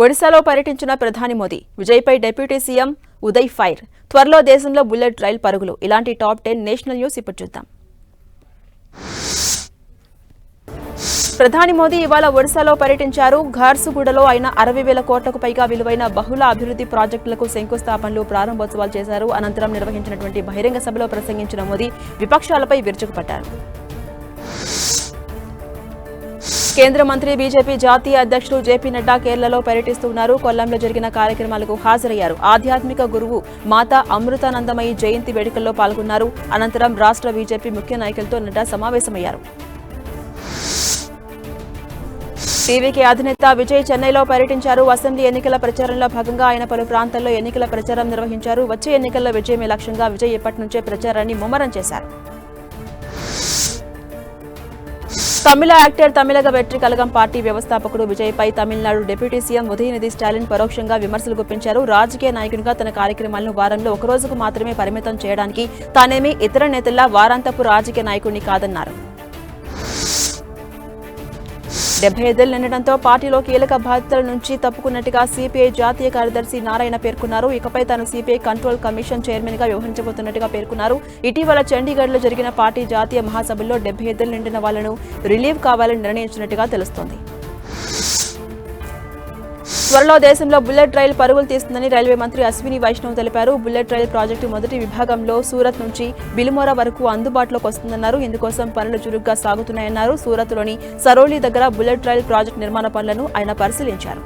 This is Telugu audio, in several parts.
ఒడిశాలో పర్యటించిన ప్రధాని మోదీ విజయ్పై డిప్యూటీ సీఎం ఉదయ్ ఫైర్. త్వరలో దేశంలో బుల్లెట్ రైల్ పరుగులు. ఇలాంటి టాప్ టెన్ నేషనల్ న్యూస్ ఇప్పుడు చూద్దాం. ప్రధాని మోదీ ఇవాళ ఒడిశాలో పర్యటించారు. ఘార్సుగూడలో ఆయన అరవై వేల కోట్లకు పైగా విలువైన బహుళ అభివృద్ధి ప్రాజెక్టులకు శంకుస్థాపనలు ప్రారంభోత్సవాలు చేశారు. అనంతరం నిర్వహించినటువంటి బహిరంగ సభలో ప్రసంగించిన మోదీ విపక్షాలపై విరుచుకుపడ్డారు. కేంద్ర మంత్రి బీజేపీ జాతీయ అధ్యక్షుడు జేపీ నడ్డా కేరళలో పర్యటిస్తున్నారు. కొల్లంలో జరిగిన కార్యక్రమాలకు హాజరయ్యారు. ఆధ్యాత్మిక గురువు మాతా అమృతానందమయి జయంతి వేడుకల్లో పాల్గొన్నారు. అనంతరం రాష్ట్ర బీజేపీ ముఖ్య నాయకులతో నడ్డా సమావేశమయ్యారు. టీవీకే అధినేత విజయ్ చెన్నైలో పర్యటించారు. అసెంబ్లీ ఎన్నికల ప్రచారంలో భాగంగా ఆయన పలు ప్రాంతాల్లో ఎన్నికల ప్రచారం నిర్వహించారు. వచ్చే ఎన్నికల్లో విజయమే లక్ష్యంగా విజయ్ ఇప్పటి నుంచే ప్రచారాన్ని ముమ్మరం చేశారు. తమిళ యాక్టర్ తమిళగ వెట్రి కలగం పార్టీ వ్యవస్థాపకుడు విజయ్పై తమిళనాడు డిప్యూటీ సీఎం ఉదయనిధి స్టాలిన్ పరోక్షంగా విమర్శలు గుప్పించారు. రాజకీయ నాయకునిగా తన కార్యక్రమాలను వారంలో ఒకరోజుకు మాత్రమే పరిమితం చేయడానికి తానేమీ ఇతర నేతల్లా వారాంతపు రాజకీయ నాయకుడిని కాదన్నారు. డెబ్బై ఐదేళ్ళు నిండడంతో పార్టీలో కీలక బాధ్యతల నుంచి తప్పుకున్నట్టుగా సిపిఐ జాతీయ కార్యదర్శి నారాయణ పేర్కొన్నారు. ఇకపై తాను సిపిఐ కంట్రోల్ కమిషన్ చైర్మన్గా వ్యవహరించబోతున్నట్టుగా పేర్కొన్నారు. ఇటీవల చండీగఢ్లో జరిగిన పార్టీ జాతీయ మహాసభల్లో డెబ్బై ఐదేళ్ళు నిండిన వాళ్ళను రిలీవ్ కావాలని నిర్ణయించినట్టుగా తెలుస్తోంది. త్వరలో దేశంలో బుల్లెట్ రైలు పరుగులు తీస్తుందని రైల్వే మంత్రి అశ్విని వైష్ణవ్ తెలిపారు. బుల్లెట్ రైలు ప్రాజెక్టు మొదటి విభాగంలో సూరత్ నుంచి బిలిమోరా వరకు అందుబాటులోకి వస్తుందన్నారు. ఇందుకోసం పనులు చురుగ్గా సాగుతున్నాయన్నారు. సూరత్లోని సరోలి దగ్గర బుల్లెట్ రైలు ప్రాజెక్టు నిర్మాణ పనులను ఆయన పరిశీలించారు.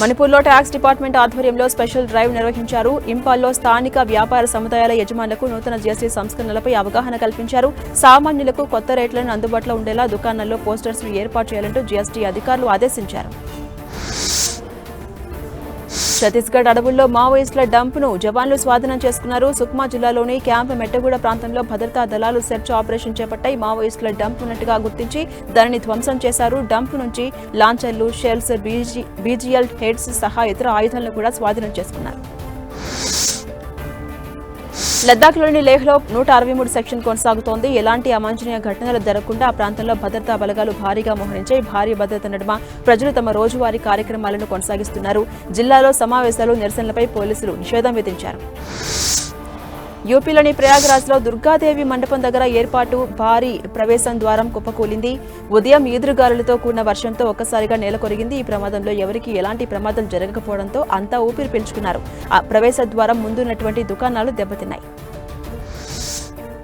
మణిపూర్లో ట్యాక్స్ డిపార్ట్మెంట్ ఆధ్వర్యంలో స్పెషల్ డ్రైవ్ నిర్వహించారు. ఇంపాల్లో స్థానిక వ్యాపార సముదాయాల యజమానులకు నూతన జీఎస్టీ సంస్కరణలపై అవగాహన కల్పించారు. సామాన్యులకు కొత్త రేట్లను అందుబాటులో ఉండేలా దుకాణాల్లో పోస్టర్స్ ఏర్పాటు చేయాలంటూ జీఎస్టీ అధికారులు ఆదేశించారు. ఛత్తీస్గఢ్ అడవుల్లో మావోయిస్టుల డంప్ను జవాన్లు స్వాధీనం చేసుకున్నారు. సుక్మా జిల్లాలోని క్యాంప్ మెట్టగూడ ప్రాంతంలో భద్రతా దళాలు సెర్చ్ ఆపరేషన్ చేపట్టాయి. మావోయిస్టుల డంప్ ఉన్నట్టుగా గుర్తించి దానిని ధ్వంసం చేశారు. డంప్ నుంచి లాంచర్లు షెల్స్ బీజీ బీజీఎల్ హెడ్స్ సహా ఇతర ఆయుధాలను కూడా స్వాధీనం చేసుకున్నారు. లద్దాఖ్లోని లేహ్లో నూట అరవై మూడు సెక్షన్ కొనసాగుతోంది. ఎలాంటి అవాంఛనీయ ఘటనలు జరగకుండా ఆ ప్రాంతంలో భద్రతా బలగాలు భారీగా మోహరించాయి. భారీ భద్రత నడుమ ప్రజలు తమ రోజువారీ కార్యక్రమాలను కొనసాగిస్తున్నారు. జిల్లాలో సమావేశాలు నిరసనలపై పోలీసులు నిషేధం విధించారు. యూపీలోని ప్రయాగ్రాజ్లో దుర్గాదేవి మండపం దగ్గర ఏర్పాటు భారీ ప్రవేశం ద్వారం కుప్పకూలింది. ఉదయం ఈదురుగాలులతో కూడిన వర్షంతో ఒక్కసారిగా నేల కొరిగింది. ఈ ప్రమాదంలో ఎవరికీ ఎలాంటి ప్రమాదం జరగకపోవడంతో అంతా ఊపిరి పీల్చుకున్నారు. ఆ ప్రవేశ ద్వారం ముందున్నటువంటి దుకాణాలు దెబ్బతిన్నాయి.